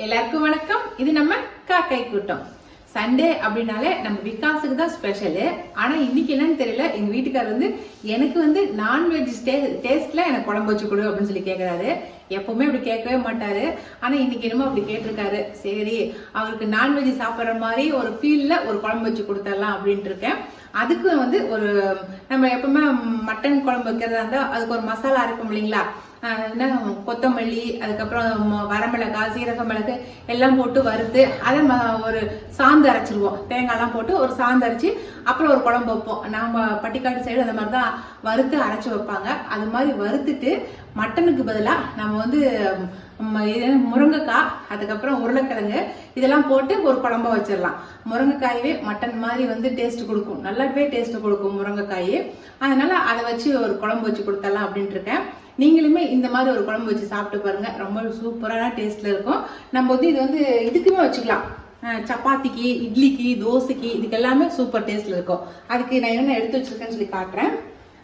எல்லாருக்கும் வணக்கம். இது நம்ம காக்கை கூட்டம். சண்டே அப்படின்னாலே நம்ம விகாஸுக்கு தான் ஸ்பெஷலு ஆனால் இன்னைக்கு என்னன்னு தெரியல. எங்க வீட்டுக்காரர் வந்து எனக்கு வந்து நான்வெஜ் டேஸ்ட்ல எனக்கு குழம்பு வச்சு கொடு அப்படின்னு சொல்லி கேட்குறாரு எப்பவுமே அப்படி கேட்கவே மாட்டாரு. ஆனா இன்னைக்கு என்னமோ அப்படி கேட்டிருக்காரு. சரி அவருக்கு நான்வெஜ் சாப்பிட்ற மாதிரி ஒரு ஃபீல்ல ஒரு குழம்பு வச்சு கொடுத்துடலாம் அப்படின்ட்டு இருக்கேன். அதுக்கு வந்து ஒரு நம்ம எப்பவுமே மட்டன் குழம்பு வைக்கிறதா இருந்தால் அதுக்கு ஒரு மசாலா இருக்கும் இல்லைங்களா? என்ன கொத்தமல்லி அதுக்கப்புறம் வரமிளகா வரமிளகாய் சீரக மிளகு எல்லாம் போட்டு வறுத்து அதை ஒரு சாந்து அரைச்சிருவோம். தேங்காய்லாம் போட்டு ஒரு சாந்து அரைச்சி அப்புறம் ஒரு குழம்பு வைப்போம். நம்ம பட்டிக்காடு சைடு அந்த மாதிரி தான் வறுத்து அரைச்சி வைப்பாங்க. அது மாதிரி வறுத்துட்டு மட்டனுக்கு பதிலாக நம்ம வந்து முருங்கைக்காய் அதுக்கப்புறம் உருளைக்கிழங்கு இதெல்லாம் போட்டு ஒரு குழம்ப வச்சிடலாம். முருங்கைக்காயவே மட்டன் மாதிரி வந்து டேஸ்ட் கொடுக்கும். நல்லாவே டேஸ்ட் கொடுக்கும் முருங்கைக்காய். அதனால அதை வச்சு ஒரு குழம்பு வச்சு கொடுத்தலாம் அப்படின்ட்டு இருக்கேன். நீங்களுமே இந்த மாதிரி ஒரு குழம்பு வச்சு சாப்பிட்டு பாருங்க. ரொம்ப சூப்பரான டேஸ்ட்ல இருக்கும். நம்ம வந்து இது வந்து இதுக்குமே வச்சுக்கலாம். சப்பாத்திக்கு இட்லிக்கு தோசைக்கு இதுக்கு எல்லாமே சூப்பர் டேஸ்ட்ல இருக்கும். அதுக்கு நான் என்ன எடுத்து வச்சிருக்கேன்னு சொல்லி காட்டுறேன்.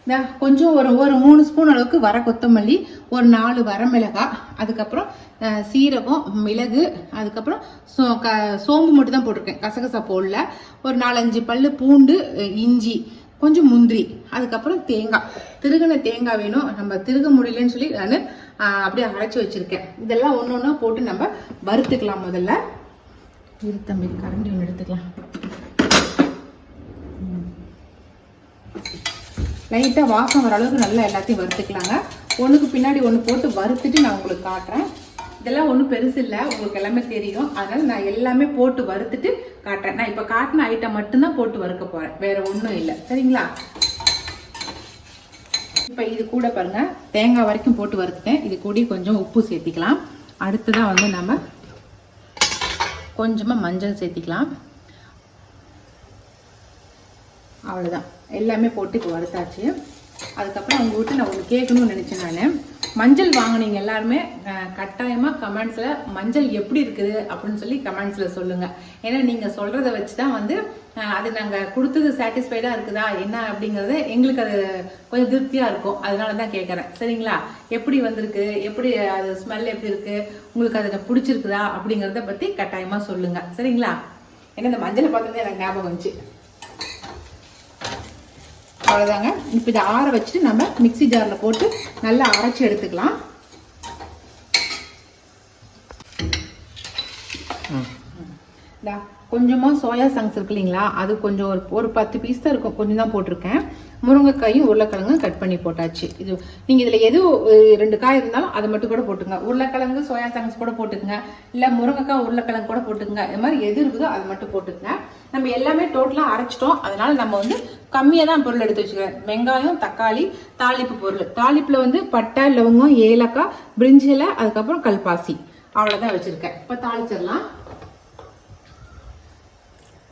இந்த கொஞ்சம் ஒரு ஒரு மூணு ஸ்பூன் அளவுக்கு வர கொத்தமல்லி ஒரு நாலு வரமிளகாய் அதுக்கப்புறம் சீரகம் மிளகு அதுக்கப்புறம் சோ க சோம்பு மட்டும் தான் போட்டிருக்கேன். கசகசா போடல. ஒரு நாலஞ்சு பல் பூண்டு இஞ்சி கொஞ்சம் முந்திரி அதுக்கப்புறம் தேங்காய். திருகின தேங்காய் வேணும். நம்ம திருக முடியலன்னு சொல்லி நான் அப்படியே அரைச்சி வச்சுருக்கேன். இதெல்லாம் ஒன்று ஒன்றா போட்டு நம்ம வறுத்துக்கலாம் முதல்ல. இரு தம்பி கரண்டி ஒன்று எடுத்துக்கலாம். லைட்டாக வாசம் வர அளவுக்கு நல்லா எல்லாத்தையும் வறுத்துக்கலாங்க. ஒன்றுக்கு பின்னாடி ஒன்று போட்டு வறுத்துட்டு நான் உங்களுக்கு காட்டுறேன். இதெல்லாம் ஒன்றும் பெருசு இல்லை. உங்களுக்கு எல்லாமே தெரியும். அதனால் நான் எல்லாமே போட்டு வறுத்துட்டு காட்டுறேன். நான் இப்போ காட்டின ஐட்டம் மட்டும்தான் போட்டு வறுக்க போகிறேன் வேறு ஒன்றும் இல்லை. சரிங்களா? இப்போ இது கூட பாருங்கள் தேங்காய் வரைக்கும் போட்டு வறுத்துட்டேன். இது கூட கொஞ்சம் உப்பு சேர்த்திக்கலாம். அடுத்ததாக வந்து நம்ம கொஞ்சமாக மஞ்சள் சேர்த்திக்கலாம். அவ்வளோதான் எல்லாமே போட்டு இப்போ வறுத்தாச்சு. அதுக்கப்புறம் உங்க வீட்டு நான் ஒன்று கேட்கணும்னு நினச்சேன் நான். மஞ்சள் வாங்குனீங்க எல்லாருமே கட்டாயமாக கமெண்ட்ஸில் மஞ்சள் எப்படி இருக்குது அப்படின்னு சொல்லி கமெண்ட்ஸில் சொல்லுங்கள் ஏன்னா நீங்கள் சொல்கிறத வச்சு தான் வந்து அது நாங்கள் கொடுத்தது சாட்டிஸ்ஃபைடாக இருக்குதா என்ன அப்படிங்கிறது எங்களுக்கு அது கொஞ்சம் திருப்தியாக இருக்கும். அதனால தான் கேட்குறேன் சரிங்களா? எப்படி வந்திருக்கு? எப்படி அது ஸ்மெல் எப்படி இருக்குது உங்களுக்கு அதில் பிடிச்சிருக்குதா அப்படிங்கிறத பற்றி கட்டாயமாக சொல்லுங்கள் சரிங்களா? ஏன்னா இந்த மஞ்சளை பார்த்ததே எனக்கு ஞாபகம் வந்துச்சு. அவ்வளோதாங்க இப்போ இதை ஆற வச்சுட்டு நம்ம மிக்ஸி ஜாரில் போட்டு நல்லா அரைச்சி எடுத்துக்கலாம். கொஞ்சமாக சோயா சங்ஸ் இருக்கு இல்லைங்களா? அது கொஞ்சம் ஒரு ஒரு பத்து பீஸ் தான் இருக்கும். கொஞ்சம் தான் போட்டிருக்கேன். முருங்கைக்காயும் உருளைக்கிழங்கும் கட் பண்ணி போட்டாச்சு. இது நீங்கள் இதில் எது ரெண்டு காய் இருந்தாலும் அதை மட்டும் கூட போட்டுங்க. உருளைக்கிழங்கு சோயா சங்ஸ் கூட போட்டுக்கங்க. இல்லை முருங்கைக்காய் உருளைக்கிழங்கு கூட போட்டுக்கங்க. இது மாதிரி எது இருக்குதோ அது மட்டும் போட்டுக்கங்க. நம்ம எல்லாமே டோட்டலாக அரைச்சிட்டோம். அதனால நம்ம வந்து கம்மியாக தான் பொருள் எடுத்து வச்சுக்கிறேன். வெங்காயம் தக்காளி தாளிப்பு பொருள். தாளிப்பில் வந்து பட்டை லவங்கம் ஏலக்காய் பிரிஞ்சில அதுக்கப்புறம் கல்பாசி. அவ்வளோதான் வச்சுருக்கேன். இப்போ தாளிச்சிடலாம்.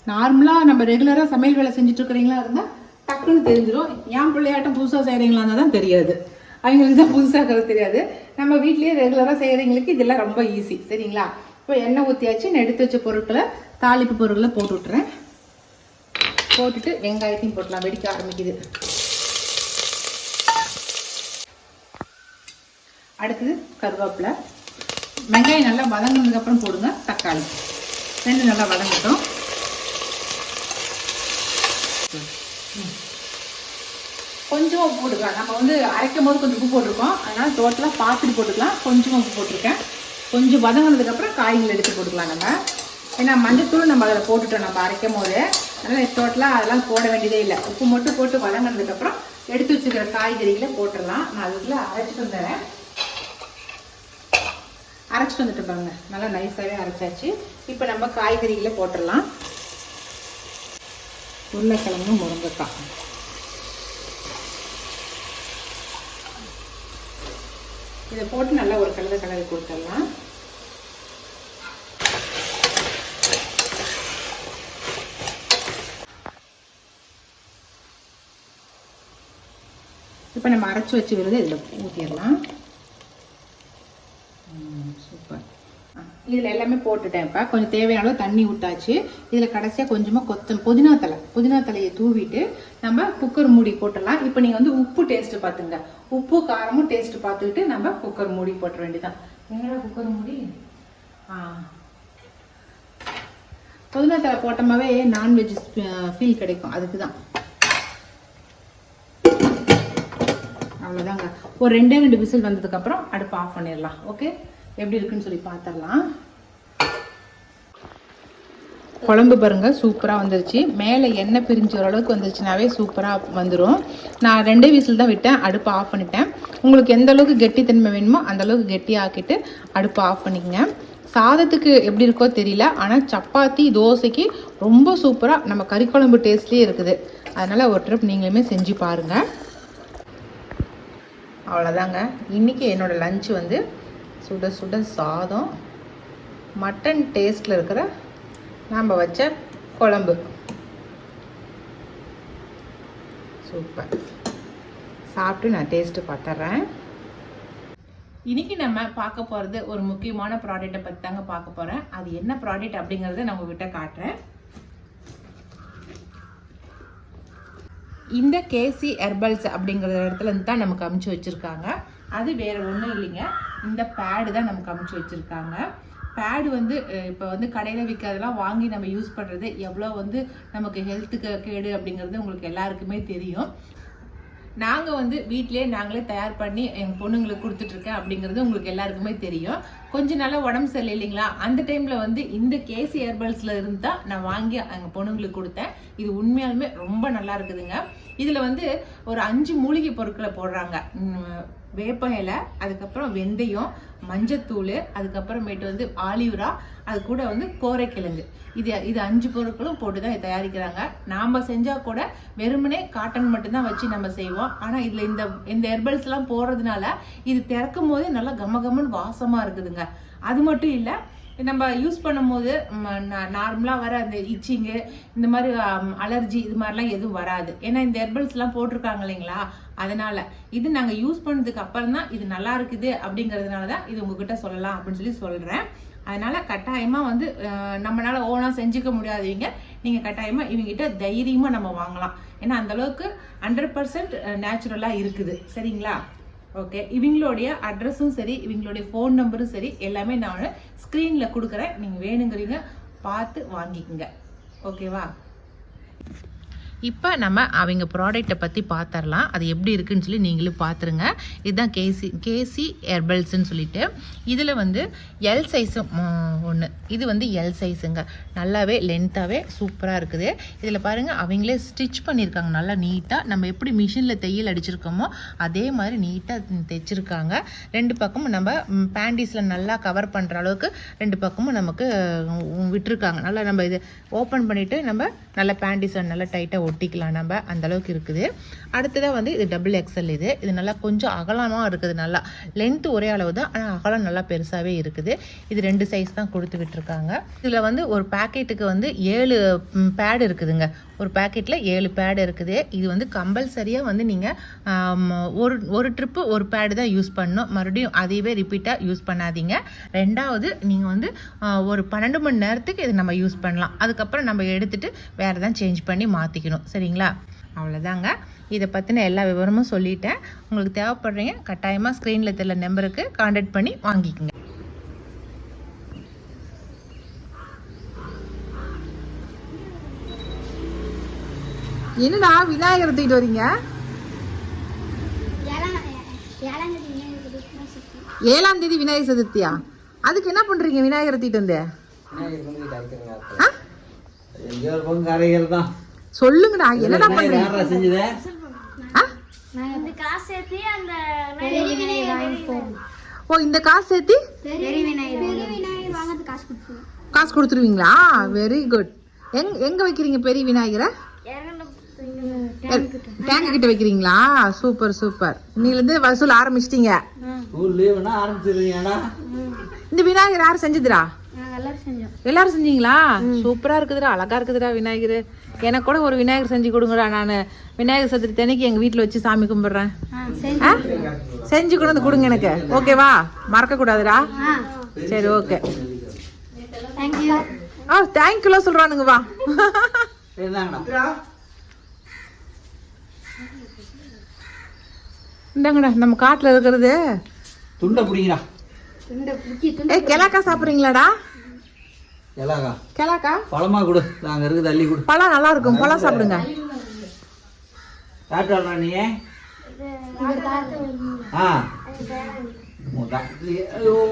நார்மலாக நம்ம ரெகுலராக சமையல் வேலை செஞ்சுட்டு இருக்கிறீங்களா இருந்தால் டக்குன்னு தெரிஞ்சிடும் ஏன் பிள்ளையாட்டம் புதுசாக செய்கிறீங்களான்னு தான் தெரியாது. அவங்களுக்கு தான் புதுசாக இருக்கிறது தெரியாது. நம்ம வீட்லேயே ரெகுலராக செய்கிறவங்களுக்கு இதெல்லாம் ரொம்ப ஈஸி சரிங்களா? இப்போ எண்ணெய் ஊற்றியாச்சு நான் எடுத்து வச்ச பொருட்களை தாளிப்பு பொருட்களை போட்டு விட்டுறேன். போட்டுட்டு வெங்காயத்தையும் போட்டலாம். வெடிக்க ஆரம்பிக்குது. அடுத்தது கருவேப்பிலை. வெங்காயம் நல்லா வதங்கினதுக்கப்புறம் போடுங்க. தக்காளி. ரெண்டு நல்லா வதங்கட்டும். கொஞ்சம் உப்பு போட்டுக்கலாம். நம்ம வந்து அரைக்கும் போது கொஞ்சம் உப்பு போட்டிருக்கோம். அதனால் டோட்டலாக பார்த்துட்டு போட்டுக்கலாம். கொஞ்சமாக உப்பு போட்டிருக்கேன். கொஞ்சம் வதங்கினதுக்கப்புறம் காய்கள் எடுத்து போட்டுக்கலாம் நம்ம. ஏன்னா மஞ்சத்தூள் நம்ம அதில் போட்டுட்டோம். நம்ம அரைக்கும் போது. அதனால் டோட்டலாக அதெல்லாம் போட வேண்டியதே இல்லை. உப்பு மட்டும் போட்டு வதங்கினதுக்கப்புறம் எடுத்து வச்சுக்கிற காய்கறிகளை போட்டுடலாம். நான் அதுக்குள்ளே அரைச்சிட்டு வந்துடுறேன். அரைச்சிட்டு வந்துட்டு பாருங்க. நல்லா நைஸாகவே அரைச்சாச்சு. இப்போ நம்ம காய்கறிகளை போட்டுடலாம். உருளைக்கிழங்கு முருங்கைக்காய். இதை போட்டு நல்லா ஒரு கலர் கலரி கொடுத்துடலாம். இப்போ நம்ம அரைச்சி வச்சு விருது இதில் ஊற்றிடலாம் சூப்பர். இதில் எல்லாமே போட்டுட்டேன் இப்போ. கொஞ்சம் தேவையான அளவு தண்ணி விட்டாச்சு இதில் கடைசியாக கொஞ்சமாக கொத்தம் புதினா தலை புதினா தலையை தூவிட்டு நம்ம குக்கர் மூடி போட்டுடலாம். இப்போ நீங்கள் வந்து உப்பு டேஸ்ட்டு பார்த்துங்க. உப்பு காரமும் டேஸ்ட்டு பார்த்துக்கிட்டு நம்ம குக்கர் மூடி போட்டுற வேண்டியதான் என்னடா குக்கர் மூடி? புதினா தலை போட்டோமாவே நான்வெஜ் ஃபீல் கிடைக்கும். அதுக்கு தான் அவ்வளோதாங்க ஒரு ரெண்டே ரெண்டு விசில் வந்ததுக்கப்புறம் அடுப்பு ஆஃப் பண்ணிடலாம். ஓகே எப்படி இருக்குன்னு சொல்லி பார்த்துடலாம் குழம்பு பாருங்க சூப்பராக வந்துருச்சு. மேலே எண்ணெய் பிரிஞ்சு ஓரளவுக்கு வந்துருச்சுனாவே சூப்பராக வந்துடும் நான் ரெண்டே விசில் தான் விட்டேன் அடுப்பு ஆஃப் பண்ணிட்டேன். உங்களுக்கு எந்த அளவுக்கு கெட்டித்தன்மை வேணுமோ அந்தளவுக்கு கெட்டி ஆக்கிட்டு அடுப்பு ஆஃப் பண்ணிக்கங்க. சாதத்துக்கு எப்படி இருக்கோ தெரியல ஆனால் சப்பாத்தி தோசைக்கு ரொம்ப சூப்பராக நம்ம கறி குழம்பு டேஸ்ட்லேயே இருக்குது. அதனால் ஒரு ட்ரிப் நீங்களுமே செஞ்சு பாருங்கள் அவ்வளோதாங்க இன்றைக்கி என்னோடய லஞ்சு வந்து சுட சுட சாதம் மட்டன் டேஸ்ட்டில் இருக்கிற நாம் வச்ச குழம்பு. சூப்பர். சாப்பிட்டு நான் டேஸ்ட்டு பார்த்துட்றேன் இன்றைக்கி நம்ம பார்க்க போகிறது ஒரு முக்கியமான ப்ராடக்ட்டை பற்றி தாங்க பார்க்க போகிறேன் அது என்ன ப்ராடக்ட் அப்படிங்கிறத நான் உங்ககிட்ட காட்டுறேன். இந்த கேசி ஹெர்பல்ஸ் அப்படிங்கிற இடத்துல இருந்து தான் நமக்கு அமுச்சு வச்சுருக்காங்க. அது வேறு ஒன்றும் இல்லைங்க. இந்த பேடு தான் நமக்கு அமைச்சு வச்சுருக்காங்க. பேடு வந்து இப்போ வந்து கடையில் விற்கிறதெல்லாம் வாங்கி நம்ம யூஸ் பண்ணுறது எவ்வளோ வந்து நமக்கு ஹெல்த்துக்கு கேடு அப்படிங்கிறது உங்களுக்கு எல்லாருக்குமே தெரியும். நாங்கள் வந்து வீட்டிலேயே நாங்களே தயார் பண்ணி எங்கள் பொண்ணுங்களுக்கு கொடுத்துட்ருக்கேன் அப்படிங்கிறது உங்களுக்கு எல்லாருக்குமே தெரியும். கொஞ்ச நாளாக உடம்பு சரியில்லை இல்லைங்களா? அந்த டைமில் வந்து இந்த கேசி ஹெர்பல்ஸில் இருந்து தான் நான் வாங்கி எங்கள் பொண்ணுங்களுக்கு கொடுத்தேன். இது உண்மையாலுமே ரொம்ப நல்லா இருக்குதுங்க. இதில் வந்து ஒரு அஞ்சு மூலிகை பொருட்களை போடுறாங்க. வேப்ப இலை அதுக்கப்புறம் வெந்தயம் மஞ்சத்தூள் அதுக்கப்புறமேட்டு வந்து ஆலிவ்ரா அது கூட வந்து கோரைக்கிழங்கு. இது இது அஞ்சு பொருட்களும் போட்டு தான் தயாரிக்கிறாங்க. நாம் செஞ்சால் கூட வெறுமனே காட்டன் மட்டும்தான் வச்சு நம்ம செய்வோம். ஆனால் இதில் இந்த இந்த ஹெர்பல்ஸ்லாம் போடுறதுனால இது திறக்கும் போதே நல்லா கம வாசமாக இருக்குதுங்க. அது மட்டும் இல்லை நம்ம யூஸ் பண்ணும்போது நார்மலாக வர அந்த இச்சிங்கு இந்த மாதிரி அலர்ஜி இது மாதிரிலாம் எதுவும் வராது. ஏன்னா இந்த ஹெர்பல்ஸ்லாம் போட்டிருக்காங்க இல்லைங்களா? அதனால இது நாங்கள் யூஸ் பண்ணதுக்கு அப்புறம் தான் இது நல்லா இருக்குது அப்படிங்கிறதுனால தான் இது உங்ககிட்ட சொல்லலாம் அப்படின்னு சொல்லி சொல்கிறேன் அதனால கட்டாயமாக வந்து நம்மளால ஓனாக செஞ்சுக்க முடியாதவங்க நீங்கள் கட்டாயமாக இவங்ககிட்ட தைரியமாக நம்ம வாங்கலாம். ஏன்னா அந்த அளவுக்கு ஹண்ட்ரட் பர்சன்ட் நேச்சுரலா இருக்குது. சரிங்களா? ஓகே இவங்களுடைய அட்ரஸும் சரி இவங்களுடைய ஃபோன் நம்பரும் சரி எல்லாமே நான் ஸ்க்ரீனில் கொடுக்குறேன். நீங்கள் வேணுங்கிறீங்க பார்த்து வாங்கிக்கோங்க. ஓகேவா இப்போ நம்ம அவங்க ப்ராடக்ட்டை பற்றி பார்த்துடலாம் அது எப்படி இருக்குன்னு சொல்லி நீங்களும் பார்த்துருங்க இதுதான் கேசி கேசி ஹெர்பல்ஸ்ன்னு சொல்லிட்டு. இதில் வந்து எல் சைஸும் ஒன்று இது வந்து எல் சைஸுங்க நல்லாவே லென்த்தாகவே சூப்பராக இருக்குது. இதில் பாருங்கள் அவங்களே ஸ்டிச் பண்ணியிருக்காங்க நல்லா நீட்டாக நம்ம எப்படி மிஷினில் தையல் அடிச்சிருக்கோமோ அதே மாதிரி நீட்டாக தைச்சிருக்காங்க. ரெண்டு பக்கமும் நம்ம பேண்டிஸில் நல்லா கவர் பண்ணுற அளவுக்கு ரெண்டு பக்கமும் நமக்கு விட்டுருக்காங்க. நல்லா நம்ம இது ஓப்பன் பண்ணிவிட்டு நம்ம நல்லா பேண்டிஸை நல்லா டைட்டாக ஒட்டிக்கலாம் நம்ம. அந்த அளவுக்கு இருக்குது. அடுத்ததாக வந்து இது டபுள் எக்ஸல் இது. இது நல்லா கொஞ்சம் அகலமாக இருக்குது. நல்லா லென்த் ஒரே அளவு தான். ஆனால் அகலம் நல்லா பெருசாகவே இருக்குது. இது ரெண்டு சைஸ் தான் கொடுத்து விட்டுருக்காங்க இதில் வந்து ஒரு பேக்கெட்டுக்கு வந்து ஏழு பேடு இருக்குதுங்க. ஒரு பேக்கெட்டில் ஏழு பேடு இருக்குது. இது வந்து கம்பல்சரியாக வந்து நீங்கள் ஒரு ஒரு ட்ரிப்பு ஒரு பேடு தான் யூஸ் பண்ணணும். மறுபடியும் அதையவே ரிப்பீட்டாக யூஸ் பண்ணாதீங்க. ரெண்டாவது நீங்கள் வந்து ஒரு பன்னெண்டு மணி நேரத்துக்கு இது நம்ம யூஸ் பண்ணலாம். அதுக்கப்புறம் நம்ம எடுத்துகிட்டு வேறு தான் சேஞ்ச் பண்ணி மாற்றிக்கணும் சரிங்களா? அவ்வளோதாங்க இதை பற்றின எல்லா விவரமும் சொல்லிட்டேன். உங்களுக்கு தேவைப்படுறீங்க கட்டாயமாக ஸ்க்ரீனில் தெரியல நம்பருக்கு காண்டாக்ட் பண்ணி வாங்கிக்கோங்க. என்னடா விநாயகர் தூக்கிட்டு வரீங்க ஏழாம் தேதி விநாயகர் சதுர்த்தியா? அதுக்கு என்ன பண்றீங்க விநாயகர் தூக்கிட்டு வந்து? சொல்லுங்கடா என்னடா பண்றீங்க? யாரா செஞ்சது? ஆ? இந்த காசு சேர்த்து அந்த பெரிய விநாயகர் வாங்கி போகும். ஓ இந்த காசு சேர்த்தி? பெரிய விநாயகர் பெரிய விநாயகர் வாங்கிறது காசு கொடுத்துருவீங்களா? வெரி குட் எங் எங்க வைக்கிறீங்க பெரிய விநாயகரை? டேங்க் கிட்ட. வைக்கிறீங்களா? சூப்பர் சூப்பர் இன்னையில இருந்து வசூல் ஆரம்பிச்சிட்டீங்க. ஸ்கூல் லீவுனா ஆரம்பிச்சிருக்கீங்கடா இந்த விநாயகர் யார் செஞ்சதுடா? எல்லாரும் செஞ்சீங்களா? சூப்பரா இருக்குதுடா அழகா இருக்குதுடா விநாயகர். எனக்கு கூட ஒரு விநாயகர் செஞ்சு கொடுங்கடா நான். விநாயகர் சதுர்த்தி அன்னைக்கு எங்க வீட்ல வச்சு சாமி கும்பிடுறேன்? செஞ்சு கொண்டு வந்து கொடுங்க எனக்கு. ஓகேவா மறக்க கூடாதுடா. சரி ஓகே ஆ தேங்க்யூலாம் சொல்றானுங்க வா. இருந்தாங்கடா இந்தாங்கடா நம்ம காட்டுல இருக்கிறது. துண்டை பிடிங்கடா. துண்டை பிடிச்சி ஏ கிழக்கா சாப்பிட்றீங்களாடா? எல்லாக்கா கிழக்கா பழமா கொடு. நாங்க இருக்குது அள்ளி கொடு. பழம் நல்லா இருக்கும். பழம் சாப்பிடுங்க. சாப்பிட்டா நீ? ஆ.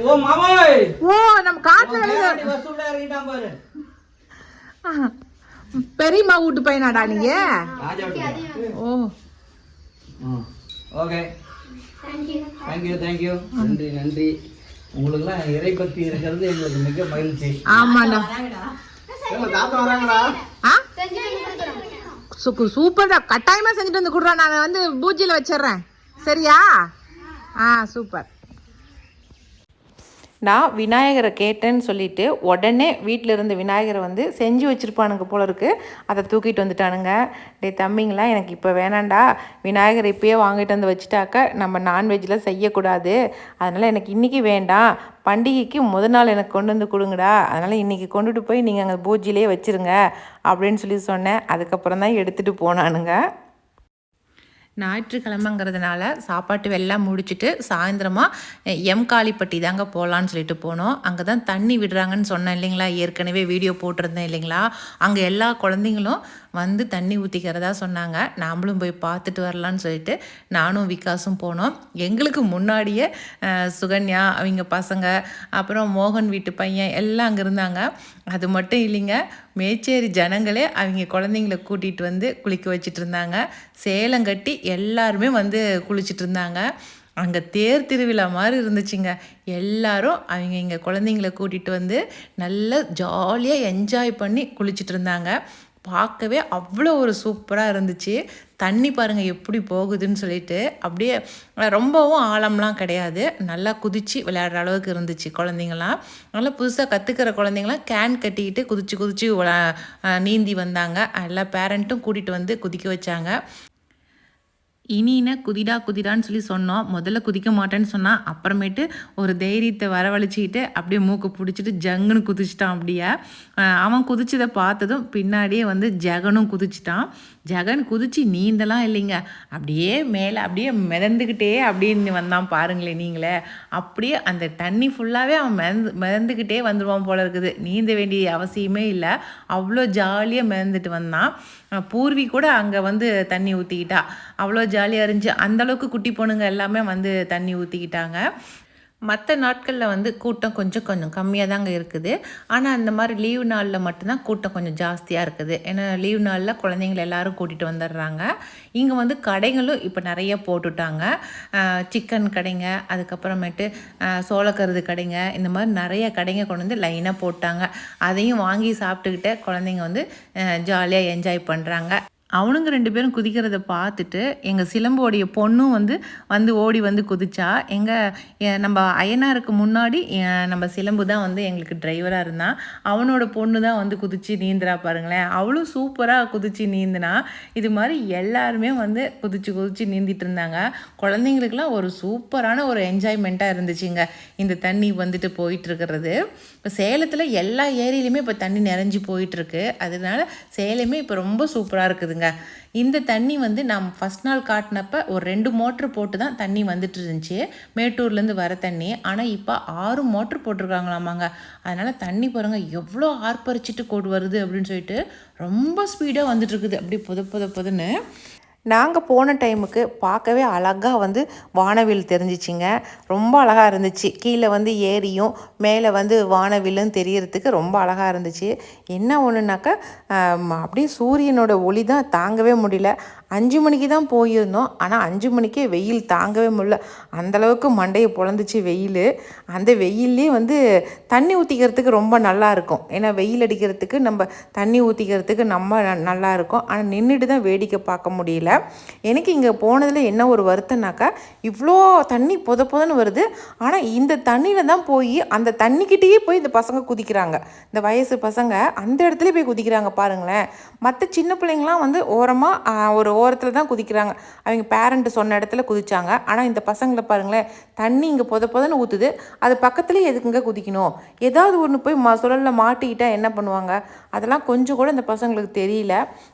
ஓ மாமாய். ஓ நம்ம காட்டுல தேடி வசூல்ல இறங்கிட்டான் பாரு. பெரியம்மா வீட்டு பையனாடா நீங்க. ஓ. ம். ஓகே. தேங்க்யூ தேங்க்யூ நன்றி நன்றி. உங்களுக்குலாம் இறை பக்தி இருக்கிறது எங்களுக்கு மிக மகிழ்ச்சி. ஆமாடா தாத்தா வராங்களா சூப்பர்டா. கட்டாயமா செஞ்சுட்டு வந்து கொடுறா. நான் வந்து பூஜையில வச்சிடுறேன். சரியா? ஆ சூப்பர். நான் விநாயகரை கேட்டேன்னு சொல்லிட்டு உடனே வீட்டில் இருந்த விநாயகரை வந்து செஞ்சு வச்சுருப்பானுங்க போல இருக்கு. அதை தூக்கிட்டு வந்துட்டானுங்க. டே தம்பிங்களா எனக்கு இப்போ வேணாண்டா. விநாயகரை இப்போயே வாங்கிட்டு வந்து வச்சுட்டாக்க நம்ம நான்வெஜ்ஜில் செய்யக்கூடாது. அதனால் எனக்கு இன்றைக்கி வேண்டாம். பண்டிகைக்கு முத நாள் எனக்கு கொண்டு வந்து கொடுங்கடா. அதனால் இன்றைக்கி கொண்டுட்டு போய் நீங்கள் அங்கே பூஜையிலே வச்சுருங்க. அப்படின்னு சொல்லி சொன்னேன். அதுக்கப்புறம் தான் எடுத்துகிட்டு போனானுங்க. ஞாயிற்றுக்கிழமைங்கிறதுனால சாப்பாட்டு வெள்ளம் முடிச்சுட்டு சாயந்தரமாக எம் காளிப்பட்டி தாங்க போகலான்னு சொல்லிட்டு போனோம். அங்கே தான் தண்ணி விடுறாங்கன்னு சொன்னேன் இல்லைங்களா? ஏற்கனவே வீடியோ போட்டிருந்தேன் இல்லைங்களா? அங்கே எல்லா குழந்தைங்களும் வந்து தண்ணி ஊற்றிக்கிறதா சொன்னாங்க. நாமளும் போய் பார்த்துட்டு வரலான்னு சொல்லிட்டு நானும் விகாஸும் போனோம். எங்களுக்கு முன்னாடியே சுகன்யா அவங்க பசங்க அப்புறம் மோகன் வீட்டு பையன் எல்லாம் அங்கே இருந்தாங்க. அது மட்டும் இல்லைங்க மேச்சேரி ஜனங்களே அவங்க குழந்தைங்கள கூட்டிகிட்டு வந்து குளிக்க வச்சுட்டு இருந்தாங்க. சேலம் கட்டி எல்லாருமே வந்து குளிச்சிட்டு இருந்தாங்க. அங்கே தேர் திருவிழா மாதிரி இருந்துச்சுங்க. எல்லாரும் அவங்க இங்கே குழந்தைங்கள கூட்டிகிட்டு வந்து நல்லா ஜாலியாக என்ஜாய் பண்ணி குளிச்சிட்டு இருந்தாங்க. பார்க்கவே அவ்வளோ ஒரு சூப்பராக இருந்துச்சு. தண்ணி பாருங்கள் எப்படி போகுதுன்னு சொல்லிட்டு. அப்படியே ரொம்பவும் ஆழம்லாம் கிடையாது. நல்லா குதிச்சு விளையாடுற அளவுக்கு இருந்துச்சு குழந்தைங்களாம் நல்லா புதுசாக கற்றுக்கிற குழந்தைங்களாம் கேன் கட்டிக்கிட்டு குதிச்சு குதிச்சு நீந்தி வந்தாங்க. எல்லா பேரண்ட்டும் கூட்டிகிட்டு வந்து குதிக்க வச்சாங்க. இனின குதிடா குதிடான்னு சொல்லி சொன்னோம். முதல்ல குதிக்க மாட்டேன்னு சொன்னால் அப்புறமேட்டு ஒரு தைரியத்தை வரவழைச்சிக்கிட்டு அப்படியே மூக்கு பிடிச்சிட்டு ஜங்குன்னு குதிச்சிட்டான் அப்படியே. அவன் குதிச்சதை பார்த்ததும் பின்னாடியே வந்து ஜெகனும் குதிச்சிட்டான். ஜெகன் குதிச்சு நீந்தலாம் இல்லைங்க. அப்படியே மேலே அப்படியே மிதந்துக்கிட்டே அப்படின்னு வந்தான் பாருங்களேன் நீங்களே. அப்படியே அந்த தண்ணி ஃபுல்லாகவே அவன் மிதந்து மிதந்துக்கிட்டே வந்துடுவான் போல இருக்குது. நீந்த வேண்டிய அவசியமே இல்லை. அவ்வளோ ஜாலியாக மிதந்துட்டு வந்தான். பூர்வி கூட அங்கே வந்து தண்ணி ஊற்றிக்கிட்டா அவ்வளோ ஜாலியாக இருந்துச்சு. அந்தளவுக்கு குட்டி பொண்ணுங்க எல்லாமே வந்து தண்ணி ஊற்றிக்கிட்டாங்க மற்ற நாட்களில் வந்து கூட்டம் கொஞ்சம் கொஞ்சம் கம்மியாக தாங்க இருக்குது. ஆனால் அந்த மாதிரி லீவ் நாளில் மட்டும்தான் கூட்டம் கொஞ்சம் ஜாஸ்தியாக இருக்குது. ஏன்னா லீவ் நாளில் குழந்தைங்கள எல்லாரும் கூட்டிகிட்டு வந்துடுறாங்க இங்கே வந்து கடைகளும் இப்போ நிறைய போட்டுட்டாங்க. சிக்கன் கடைங்க அதுக்கப்புறமேட்டு சோளக்கருது கடைங்க இந்த மாதிரி நிறைய கடைங்க கொண்டு வந்து லைனாக போட்டாங்க. அதையும் வாங்கி சாப்பிட்டுக்கிட்டு குழந்தைங்க வந்து ஜாலியாக என்ஜாய் பண்ணுறாங்க அவனுங்க ரெண்டு பேரும் குதிக்கிறத பார்த்துட்டு எங்கள் சிலம்போடைய பொண்ணும் வந்து வந்து ஓடி வந்து குதிச்சா. எங்கள் நம்ம அயனாருக்கு முன்னாடி நம்ம சிலம்பு தான் வந்து எங்களுக்கு டிரைவராக இருந்தான் அவனோட பொண்ணு தான் வந்து குதிச்சு நீந்துறா பாருங்களேன். அவளும் சூப்பராக குதிச்சு நீந்தினா. இது மாதிரி எல்லாருமே வந்து குதிச்சு குதிச்சு நீந்திட்டு இருந்தாங்க. குழந்தைங்களுக்குலாம் ஒரு சூப்பரான ஒரு என்ஜாய்மெண்ட்டாக இருந்துச்சுங்க. இந்த தண்ணி வந்துட்டு போயிட்டு இருக்கிறது. இப்போ சேலத்தில் எல்லா ஏரியிலையுமே இப்போ தண்ணி நிறைஞ்சி போயிட்டுருக்கு. அதனால சேலமே இப்போ ரொம்ப சூப்பராக இருக்குதுங்க. இந்த தண்ணி வந்து நாம் ஃபஸ்ட் நாள் காட்டினப்ப ஒரு ரெண்டு மோட்ரு போட்டு தான் தண்ணி வந்துட்டு இருந்துச்சு. மேட்டூர்லேருந்து வர தண்ணி. ஆனால் இப்போ ஆறு மோட்ரு போட்டிருக்காங்களாமாங்க. அதனால் தண்ணி பாருங்கள் எவ்வளோ ஆர்ப்பரிச்சிட்டு கோடு வருது அப்படின்னு சொல்லிட்டு ரொம்ப ஸ்பீடாக வந்துட்டுருக்குது அப்படி புத புத புதுன்னு. நாங்கள் போன டைமுக்கு பார்க்கவே அழகாக வந்து வானவில் தெரிஞ்சிச்சிங்க. ரொம்ப அழகாக இருந்துச்சு. கீழே வந்து ஏரியும் மேலே வந்து வானவிலும் தெரியறதுக்கு ரொம்ப அழகாக இருந்துச்சு. என்ன ஒன்றுனாக்கா அப்படியே சூரியனோட ஒளி தான் தாங்கவே முடியல. அஞ்சு மணிக்கு தான் போயிருந்தோம். ஆனால் அஞ்சு மணிக்கே வெயில் தாங்கவே முடியல. அந்தளவுக்கு மண்டையை பொழந்துச்சு வெயில். அந்த வெயிலே வந்து தண்ணி ஊற்றிக்கிறதுக்கு ரொம்ப நல்லா இருக்கும். ஏன்னா வெயில் அடிக்கிறதுக்கு நம்ம தண்ணி ஊற்றிக்கிறதுக்கு நம்ம ந- ஆனால் நின்றுட்டு தான் வேடிக்கை பார்க்க முடியல. எனக்கு இங்கே போனதில் என்ன ஒரு வருத்தம்னாக்கா இவ்வளோ தண்ணி புத புதன்னு வருது. ஆனால் இந்த தண்ணியில் தான் போய் அந்த தண்ணிக்கிட்டேயே போய் இந்த பசங்க குதிக்கிறாங்க. இந்த வயசு பசங்க அந்த இடத்துல போய் குதிக்கிறாங்க பாருங்களேன். மற்ற சின்ன பிள்ளைங்களாம் வந்து ஓரமாக ஒரு ஓரத்தில் தான் குதிக்கிறாங்க. அவங்க பேரண்ட்டு சொன்ன இடத்துல குதிச்சாங்க. ஆனால் இந்த பசங்களை பாருங்களேன் தண்ணி இங்கே பொத பொதன்னு ஊற்றுது அது பக்கத்துலேயே எதுக்குங்க குதிக்கணும்? ஏதாவது ஒன்று போய் ம சுழலில் மாட்டிக்கிட்டால் என்ன பண்ணுவாங்க? அதெல்லாம் கொஞ்சம் கூட இந்த பசங்களுக்கு தெரியல.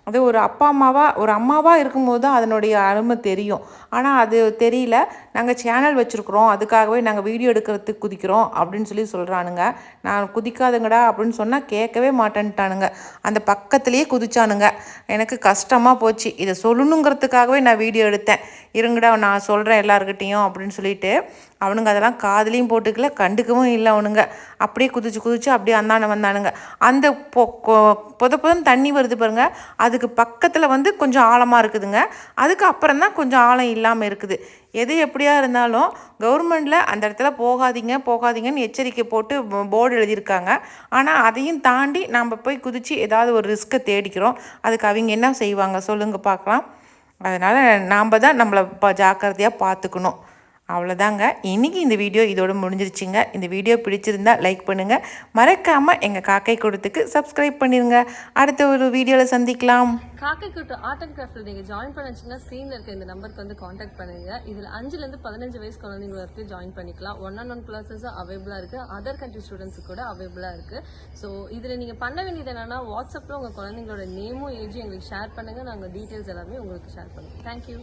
அது ஒரு அப்பா அம்மாவா ஒரு அம்மாவாக இருக்கும்போது தான் அதனுடைய அருமை தெரியும். ஆனால் அது தெரியல. நாங்கள் சேனல் வச்சுருக்குறோம். அதுக்காகவே நாங்கள் வீடியோ எடுக்கிறதுக்கு குதிக்கிறோம் அப்படின்னு சொல்லி சொல்கிறானுங்க நான் குதிக்காதுங்கடா அப்படின்னு சொன்னால் கேட்கவே மாட்டேன்ட்டானுங்க. அந்த பக்கத்துலேயே குதிச்சானுங்க. எனக்கு கஷ்டமாக போச்சு. இதை சொல்லணுங்கிறதுக்காகவே நான் வீடியோ எடுத்தேன். இருங்கடா நான் சொல்கிறேன் எல்லாருக்கிட்டேயும் அப்படின்னு சொல்லிட்டு அவனுங்க அதெல்லாம் காதுலேயும் போட்டுக்கல கண்டுக்கவும் இல்லை அவனுங்க. அப்படியே குதிச்சு குதிச்சு அப்படியே அந்தான வந்தானுங்க. அந்த பொ கொ- பொத தண்ணி வருது பாருங்க அதுக்கு பக்கத்தில் வந்து கொஞ்சம் ஆழமாக இருக்குதுங்க. அதுக்கு அப்புறம் தான் கொஞ்சம் ஆழம் இல்லாமல் இருக்குது. எது எப்படியா இருந்தாலும் கவர்மெண்டில் அந்த இடத்துல போகாதீங்க போகாதீங்கன்னு எச்சரிக்கை போட்டு போர்டு எழுதியிருக்காங்க. ஆனால் அதையும் தாண்டி நாம் போய் குதித்து ஏதாவது ஒரு ரிஸ்க்கை தேடிக்கிறோம். அதுக்கு அவங்க என்ன செய்வாங்க? சொல்லுங்கள் பார்க்கலாம். அதனால் நாம் தான் நம்மளை ப ஜாக்கிரதையாக பார்த்துக்கணும். அவ்வளோதாங்க இன்றைக்கி இந்த வீடியோ இதோட முடிஞ்சிருச்சுங்க. இந்த வீடியோ பிடிச்சிருந்தா லைக் பண்ணுங்கள் மறக்காமல் எங்கள் காக்கை கூடத்துக்கு சப்ஸ்கிரைப் பண்ணிடுங்க அடுத்த ஒரு வீடியோவில் சந்திக்கலாம். காக்கை கூட்டம் ஆர்ட் அண்ட் கிராஃப்டில் நீங்கள் ஜாயின் பண்ணச்சுன்னா ஸ்க்ரீனில் இருக்க இந்த நம்பருக்கு வந்து காண்டாக்ட் பண்ணுங்கள் இதில் அஞ்சுலேருந்து பதினஞ்சு வயசு குழந்தைங்க வரைக்கும் ஜாயின் பண்ணிக்கலாம். ஒன் ஆன் ஒன் கிளாஸஸும் அவைபிளாக இருக்குது அதர் கண்ட்ரி ஸ்டூடெண்ட்ஸ் கூட அவைபிளாக இருக்குது ஸோ இதில் நீங்கள் பண்ண வேண்டியது என்னென்னா வாட்ஸ்அப்பில் உங்கள் குழந்தைங்களோட நேமும் ஏஜும் எங்களுக்கு ஷேர் பண்ணுங்கள் நாங்கள் டீட்டெயில்ஸ் எல்லாமே உங்களுக்கு ஷேர் பண்ணுவோம். தேங்க்யூ